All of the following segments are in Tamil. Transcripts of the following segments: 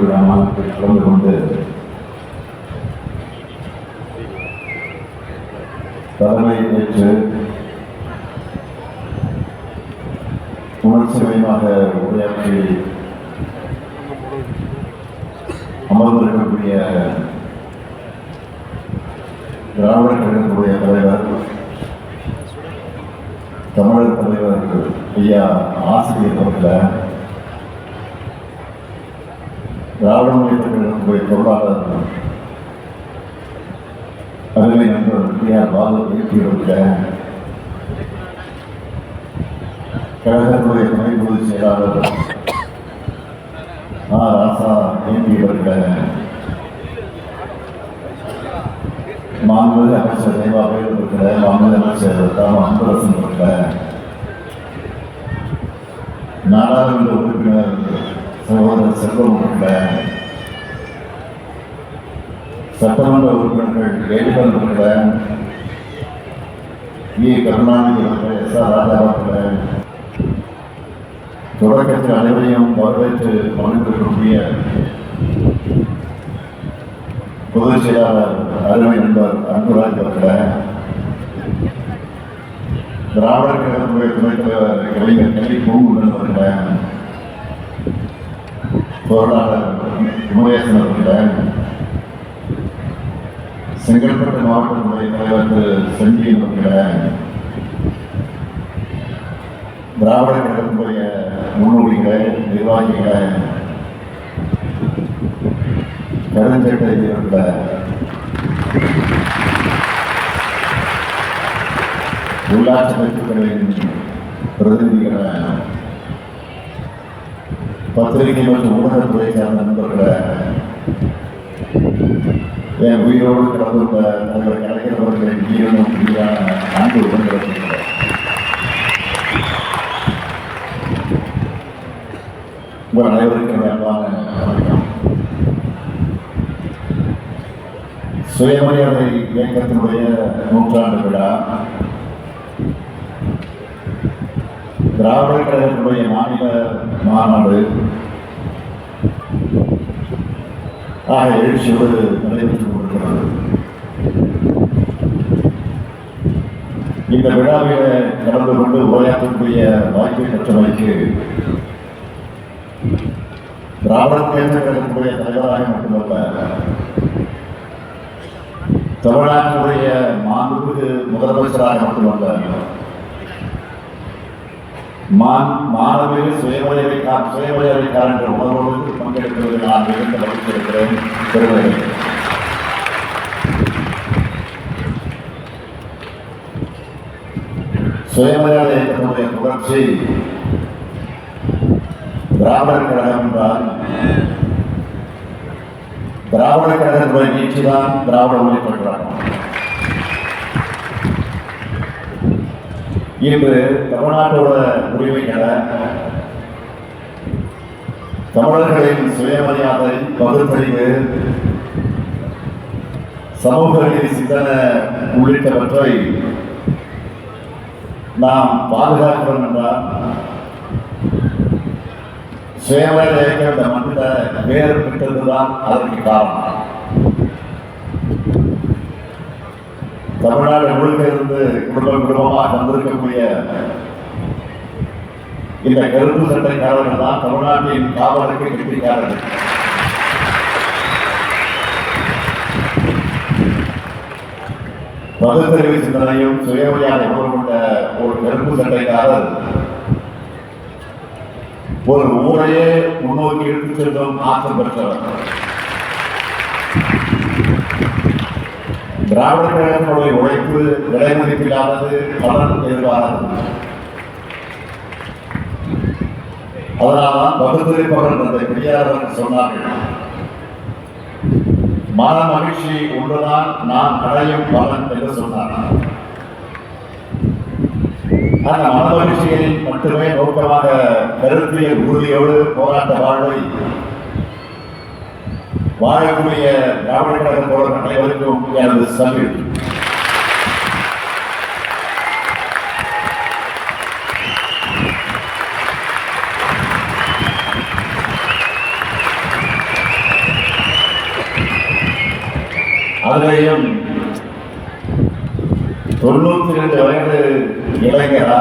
பதவியேற்பு கலந்து கொண்டு தலைமை ஏற்று உணர்ச்சிமயமாக உரையாற்றி அமர்ந்திருக்கக்கூடிய திராவிட கழகத்துடைய தலைவர் தமிழர் தலைவர் ஐயா ஆசிரியர் அவர்களை திராவிட முன்னேற்ற பொருளாளர் அருமை நண்பர் பி பாலு இயக்கியிருக்க கழகத்துடைய துணை பொதுச் செயலாளர் ஆ. ராசா இயக்கியிருக்க மாண்பு அமைச்சர் தேவாவையில் இருக்கிற மாண்பு அமைச்சர் தாம அன்பரசன் இருக்கிற நாடாளுமன்ற உறுப்பினர் சகோதரர் செல்வம் இருக்கிற சட்டமன்ற உறுப்பினர்கள் ஏழுகள் இருக்கிற இ கருணாநிதி அவர்கள் எஸ். ஆர். ராஜா அவர்கள் தொடக்கத்தில் அனைவரையும் வரவேற்று பங்கேற்கக்கூடிய பொதுச் செயலாளர் அருமை நண்பர் அன்புராஜ் அவர்கள. திராவிடர் கழகத்துடைய துணைத் தலைவர் கலைஞர் கல்வி பூங்குடன் அவர்கள. பொருளாளர் குமரேசன் அவர்கள செங்கல்பட்டு மாவட்டத்தினுடைய தலைவர் திரு செந்தியன் அவர்கள திராவிட கழகத்துடைய முன்னோடிகளை நிர்வாகிகளை கருஞ்சட்டை வீரர்கள உள்ளாட்சி அமைப்புகளின் பிரதிநிதிகளை பத்திரிகை மற்றும் ஊடகத்துறை சார்ந்த நண்பர்களை என் உயிரோடு கலந்து கொண்ட தலைவர் கலைஞர் அவர்களின் உயிரினும் உயிரான அன்பு உடன்பிறப்புகளை உங்கள் அனைவருக்கும் அன்பான வணக்கம். சுயமரியாதை இயக்கத்தினுடைய நூற்றாண்டு விழா திராவிட கழகத்துடைய மாநில மாநாடு. ஆக எழுச்சியோடு நடைபெற்றுக் கொண்டிருக்கிறது. இந்த விழாவில கலந்து கொண்டு உரையாற்றக்கூடிய வாய்ப்பை பெற்றமைக்கு திராவிட முன்னேற்ற கழகத்துடைய தலைவராக மட்டுமல்ல தமிழ்நாட்டினுடைய மாண்புமிகு முதலமைச்சராக மட்டுமல்ல மான் மாணவிக சுயமரியாதை சுயமரியாதைக்காரன் என்ற உணர்வோடு பங்கெடுக்கிறது நான் மிகுந்த மகிழ்ச்சி பெருமை. சுயமரியாதை இயக்கத்தினுடைய கழகம் என்றால் திராவிட கழகத்தினுடைய நீட்சி தான் திராவிட மொழி கழகம் இன்று தமிழ்நாட்டோட உரிமைகளை தமிழர்களின் சுயமரியாதை பகுத்தறிவு சமூக நீதி சிந்தனை உள்ளிட்டவற்றை நாம் பாதுகாக்கிறோம் என்றால் சுயமரியாதை இயக்கம் இந்த மண்ணில் வேறு பெற்றதுதான் அதற்கு காரணம். தமிழ்நாடு முழுக்க இருந்து குடும்பம் குடும்பமாக வந்திருக்கக்கூடிய இந்த கருப்பு சட்டைக்காரர்கள் தான் தமிழ்நாட்டின் காவலுக்கு கெட்டிக்காரர்கள் பகுத்தறிவு சிந்தனையும் சுயமரியாதை உணர்வு கொண்ட ஒரு கருப்பு சட்டைக்காரர் ஒரு ஊரையே முன்னோக்கி எடுத்துச் செல்லும் ஆற்றல் பெற்றவர். திராவிட கழகத்தினுடைய உழைப்பு விலை மதிப்பில்லாதது பலன் எதிர்பாராது. அதனால்தான் பகுத்தறிப்பவர்கள் அதை பெரியார் சொன்னார்கள். மன மகிழ்ச்சி ஒன்றுதான் நான் அடையும் பலன் என்று சொன்னார். அந்த மன மகிழ்ச்சியை மட்டுமே நோக்கமாக கருத்தியல் உறுதியோடு போராட்ட வாழ்வை வாழக்கூடிய திராவிட கழக தோழர் அனைவருக்கும் எனது சல்யூட் அதுலேயும் தொண்ணூத்தி ரெண்டு வயது இளைஞரா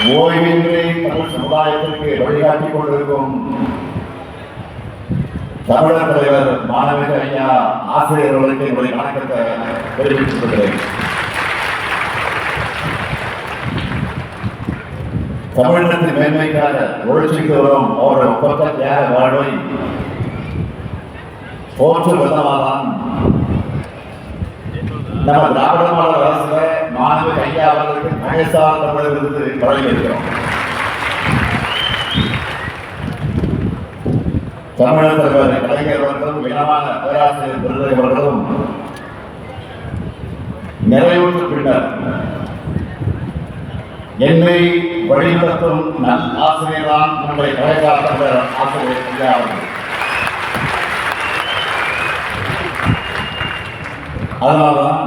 ஓய்வின்றி தமிழ் சமுதாயத்திற்கு வழிகாட்டி கொண்டிருக்கும் தமிழர் தலைவர் மாணவிக ஐயா ஆசிரியர்களுக்கு என்னுடைய வணக்கத்தை தெரிவித்துக் கொள்கிறேன். தமிழகத்தின் மேன்மைக்காக உழைச்சிட்டு வரும் அவருடைய ஒப்பந்த தியாக வாழ்வை போற்று விதமாதான் நம்ம திராவிட மாடல் மாணவர் ஐயா அவர்களுக்கு மகேசார் தமிழர் விருது வழங்கியிருக்கிறோம் தமிழக தலைவர் கலைஞர் அவர்களும் இனமான பேராசிரியர் விருதை அவர்களும் நிறைவுற்ற பின்னர் என்னை வழிநடத்தும் நல் ஆசிரியர்தான் நம்முடைய கலைஞர் ஆசிரியர் ஐயா அவர்கள். அதனால்தான்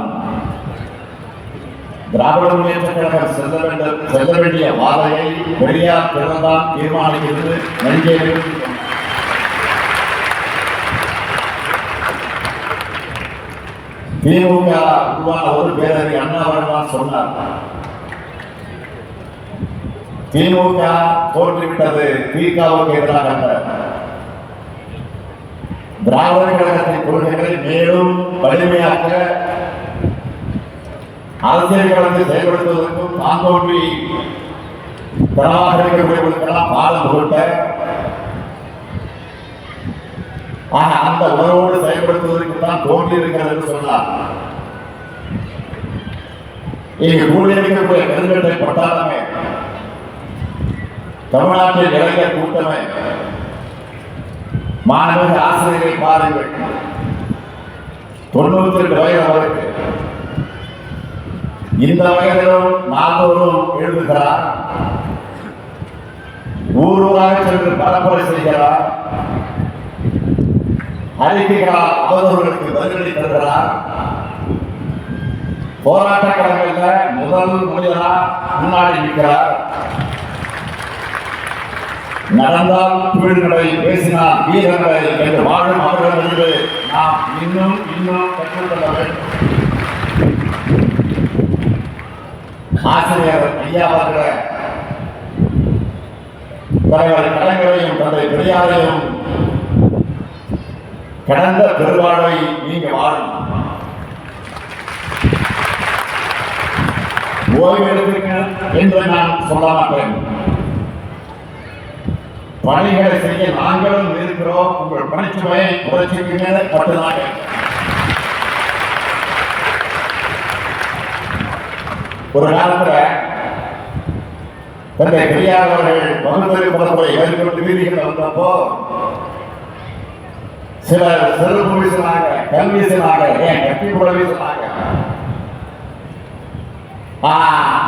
திராவிட முன்னேற்ற கழகம் செல்ல வேண்டும் செல்ல வேண்டிய வாதையை பெரியார் பிறந்தான் தீர்மானிக்கிறது நன்றி திமுக உருவான ஒரு பேரறி அண்ணா சொன்னார். திமுக தோற்றுவிட்டது திகாவுக்கு எதிராக திராவிட கழகத்தின் கொள்கைகளை மேலும் வலிமையாக்க அரசியல் களத்தை செயல்படுத்துவதற்கும் தாங்கோன்றி திராவிடர்களுக்கெல்லாம் பாலம் கொடுத்த ஆக அந்த உணர்வோடு செயல்படுத்துவதற்கு தான் தோன்றி இருக்கிறது என்று சொன்னார். இங்கு கூடியிருக்கக்கூடிய பெருங்கட்டை பட்டாளமே தமிழ்நாட்டில் இளைஞர் கூட்டமே மாணவர்கள் ஆசிரியரை பாருங்கள். தொண்ணூத்தி ரெண்டு வயது அவருக்கு. இந்த வயதிலும் நாள்தோறும் எழுதுகிறார். ஊர் ஊராக சென்று பரப்புரை செய்கிறார். அறிவிக்கிறார் அவர்களுக்கு பதிலடி தருகிறார். போராட்ட களங்கள்ல முதல் மனிதனா முன்னாடி இருக்கிறார் நடந்தால் வீடுகளை பேசினால் வீரர்களை என்று வாழும் அவர்களிருந்து நாம் இன்னும் இன்னும் கற்றுக்கொள்ள வேண்டும். ஆசிரியர் ஐயா அவர்கள தலைவர் கலைஞரையும் தந்தை பெரியாரையும் கடந்த பெருவாழ்வை நீங்க வாழும் ஓய்வு எடுத்திருக்க என்று நான் சொல்ல மாட்டேன். பணிகளை செய்ய நாங்களும் இருக்கிறோம். உங்கள் பணிச்சுமையை புரட்சிக்கு மேலே நாட்கள் ஒரு காலத்துல தந்தை பெரியார் அவர்கள் வகுப்பறை பரப்புரை ஏற்பட்டு வீதிகள் வந்தப்போ சிலர் செருப்பு வீசினாங்க கல் வீசினாங்க ஏன் கட்டி கூட வீசினாங்க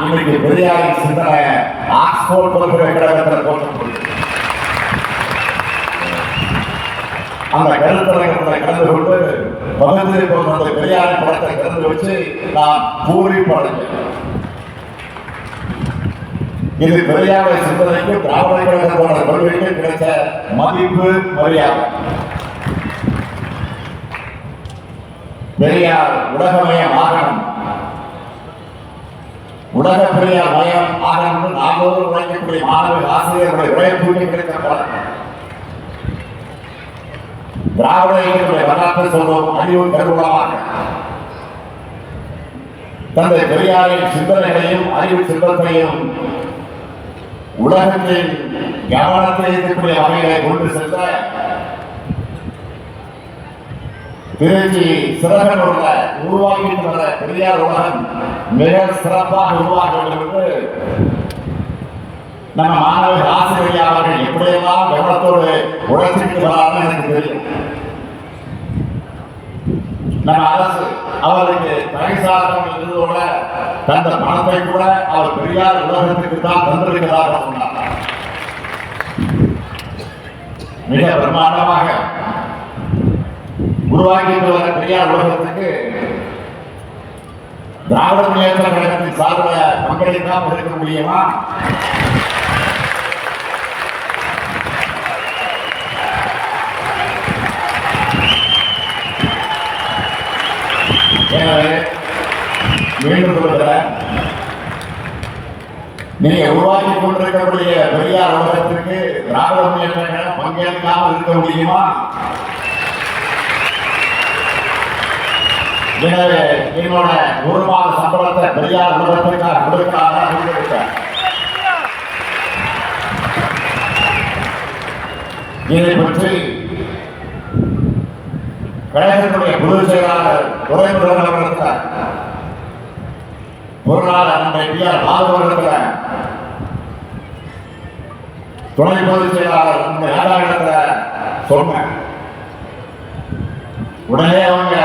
இன்னைக்கு பெரியாரின் சிந்தனை ஆக்ஸ்போர்ட் பல்கலைக்கழகத்தில் போட்டப்படுது அந்த கருத்தரங்கத்தில் கலந்து கொண்டு பகுதி போன்ற பெரியாரின் படத்தை கலந்து வச்சு நான் பூரிப்படைஞ்சேன் இது பெரியாரை சிந்தனைக்கு திராவிட கழகத்தோட கொள்கைக்கு கிடைச்ச மதிப்பு மரியாதை. பெரியார் உலகமய ஆகணும் உலக பெரியார் மயம் ஆகணும் நாள்தோறும் உழைக்கக்கூடிய மாணவ ஆசிரியர்களுடைய உழைப்புக்கு கிடைத்த பலன். திராவிட இயக்கத்துடைய வரலாற்றை சொல்வோம் அறிவு கருவூலமாக. தந்தை பெரியாரின் சிந்தனைகளையும் அறிவு சிந்தத்தையும் உலகத்தில் கவனத்தை இருக்கக்கூடிய அவைகளை கொண்டு செல்ல திருச்சி உள்ள உருவாகி வர பெரியார் உலகம் மிக சிறப்பாக உருவாக வேண்டும் என்று நம்ம மாணவர்கள் ஆசிரியர் அவர்கள் எப்படியெல்லாம் கவனத்தோடு உழைச்சிட்டு வராருன்னு எனக்கு தெரியும். நம்ம அரசு அவருக்கு தகைசாரம் இருந்ததோட தந்த பணத்தை கூட அவர் பெரியார் உலகத்துக்கு தான் தந்திருக்கிறார் சொன்னார். மிக பிரமாண்டமாக உருவாக்கிட்டு வர பெரியார் உலகத்துக்கு திராவிட முன்னேற்ற கழகத்தின் சார்பில் பங்களிக்காமல் இருக்க முடியுமா? எனவே மீண்டும் சொல்கிறேன் நீங்க உருவாக்கி கொண்டிருக்கக்கூடிய பெரியார் உலகத்திற்கு திராவிட முன்னேற்ற பங்கேற்காமல் இருக்க முடியுமா? எனவே என்னோட ஒரு மாத சம்பளத்தை பெரியார் உலகத்திற்காக கொடுக்காத முடிவெடுத்தேன் இதை பற்றி கழகத்துடைய பொதுச் செயலாளர் துறைமுருகன் அவர்களிடத்தில் பொருளாளர் நம்முடைய பி ஆர் பாலவர்களிடத்தில் துணை பொதுச் செயலாளர் நம்முடைய இருக்கிற சொன்னேன் உடனே அவங்க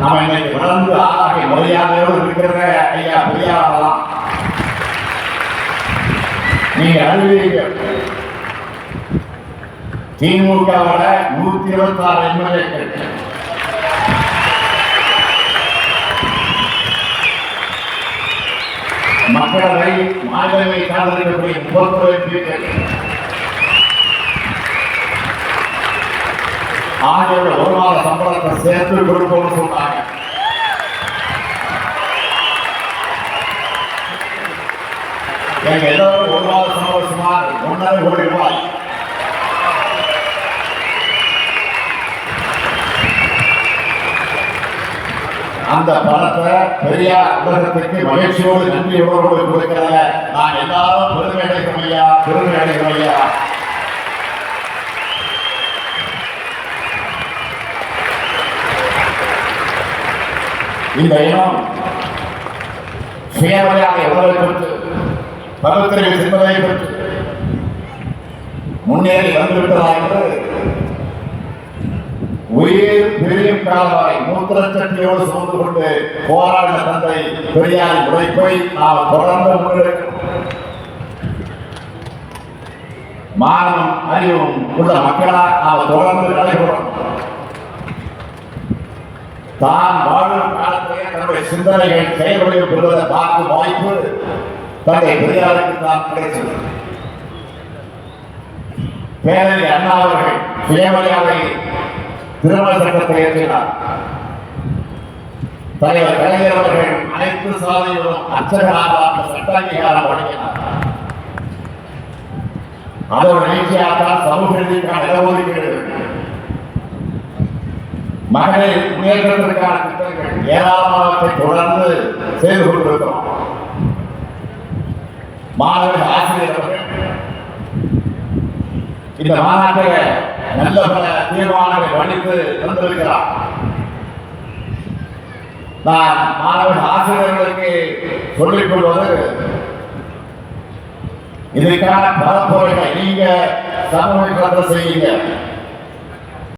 நாம இன்னைக்கு வளர்ந்து ஆளாகி மரியாதையோடு இருக்கிறத ஐயா பெரியாரெல்லாம் நீங்க அறிவீர்கள். திமுகவோட நூத்தி இருபத்தி ஆறு எம்எல்ஏக்கள். மக்களவை மாநிலவை சார்ந்திருக்கக்கூடிய முப்பத்தொரு ஆகியோட ஒரு மாத சம்பளத்தை சேர்த்து கொடுப்போம்னு சொன்னாங்க எங்க எல்லாரும் ஒரு மாத சம்பளம் சுமார் ஒன்றரை கோடி ரூபாய். அந்த பணத்தை பெரியார் உலகத்துக்கு மகிழ்ச்சியோடு நன்றி உணர்வோடு கொடுக்கிறத நான் எல்லாரும் பெருமை அடைக்கிறோம் ஐயா பெருமை அடைக்கிறோம் ஐயா. இந்த இனம் சுயமரியாதை உணர்வை பெற்று பருவத்திற்கு சிந்தனை பெற்று முன்னேறி வந்துவிட்டதா என்று உயிர் பிரியும் காலவரை மூத்திரச்சட்டியோடு சுமந்து கொண்டு போராடின தந்தை பெரியாரின் உழைப்பை நாம் தொடர்ந்து முன்னெடுக்கிறோம் மானம் அறிவும் உள்ள மக்களா நாம் தொடர்ந்து நடைபெறும் தான் வாழும் காலத்திலே தன்னுடைய சிந்தனைகள் செயல்களில் பெறுவதை பார்க்கும் வாய்ப்பு தந்தை பெரியாருக்கு தான் கிடைத்தது. பேரறி அண்ணா அவர்கள் சுயமரியாதை திருமண சட்டத்தை ஏற்றினார். தலைவர் கலைஞர் அவர்கள் அனைத்து சாதிகளும் அர்ச்சகராக சட்ட அங்கீகாரம் வழங்கினார் அதோட நிகழ்ச்சியாகத்தான் சமூக நீதிக்கான இடஒதுக்கீடு மகளிர் முன்னேற்றத்திற்கான திட்டங்கள் ஏராளமானவற்றை தொடர்ந்து செய்து கொண்டிருக்கிறோம் மாணவர்கள் ஆசிரியர் அவர்கள் இந்த மாநாட்டில் நல்ல பல தீர்மானங்கள் வடித்து தந்திருக்கிறார் நான் மாணவன் ஆசிரியர்களுக்கு சொல்லிக் கொள்வது இதற்கான பரப்புரைகளை நீங்க சமூக செய்யுங்க.